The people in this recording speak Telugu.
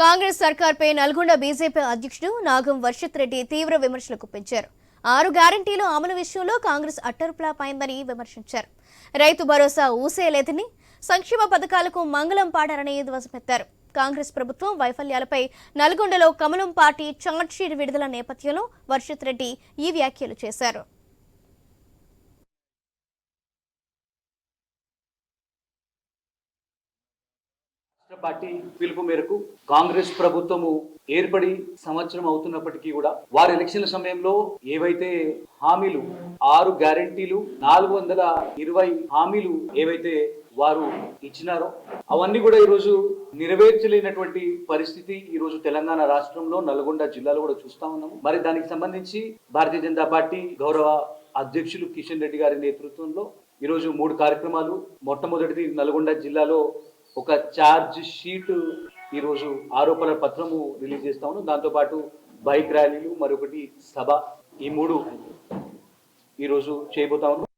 కాంగ్రెస్ సర్కార్పై నల్గొండ బీజేపీ అధ్యక్షుడు నాగం వర్షిత్ రెడ్డి తీవ్ర విమర్శలు పెంచారు. ఆరు గ్యారంటీలు అమలు విషయంలో కాంగ్రెస్ అట్టరుపులాపైందని విమర్శించారు. రైతు భరోసా ఊసేయలేదని సంక్షేమ పథకాలకు మంగళం పాడారని ధ్వజమెత్తారు. కాంగ్రెస్ ప్రభుత్వం వైఫల్యాలపై నల్గొండలో కమలం పార్టీ చార్జ్షీట్ విడుదల నేపథ్యంలో వర్షిత్ రెడ్డి ఈ వ్యాఖ్యలు చేశారు. పార్టీ పిలుపు మేరకు కాంగ్రెస్ ప్రభుత్వము ఏర్పడి సంవత్సరం అవుతున్నప్పటికీ కూడా వారి ఎలక్షన్ల సమయంలో ఏవైతే హామీలు ఆరు గ్యారంటీలు నాలుగు వందల ఇరవై హామీలు ఏవైతే వారు ఇచ్చినారో అవన్నీ కూడా ఈరోజు నెరవేర్చలేనటువంటి పరిస్థితి ఈరోజు తెలంగాణ రాష్ట్రంలో నల్గొండ జిల్లాలో కూడా చూస్తా ఉన్నాము. మరి దానికి సంబంధించి భారతీయ జనతా పార్టీ గౌరవ అధ్యక్షులు కిషన్ రెడ్డి గారి నేతృత్వంలో ఈరోజు మూడు కార్యక్రమాలు. మొట్టమొదటిది నల్గొండ జిల్లాలో ఒక ఛార్జ్ షీట్ ఈరోజు ఆరోపణల పత్రము రిలీజ్ చేస్తా ఉన్నాం. దాంతోపాటు బైక్ ర్యాలీలు మరొకటి సభ ఈ మూడు ఈరోజు చేయబోతా ఉన్నాం.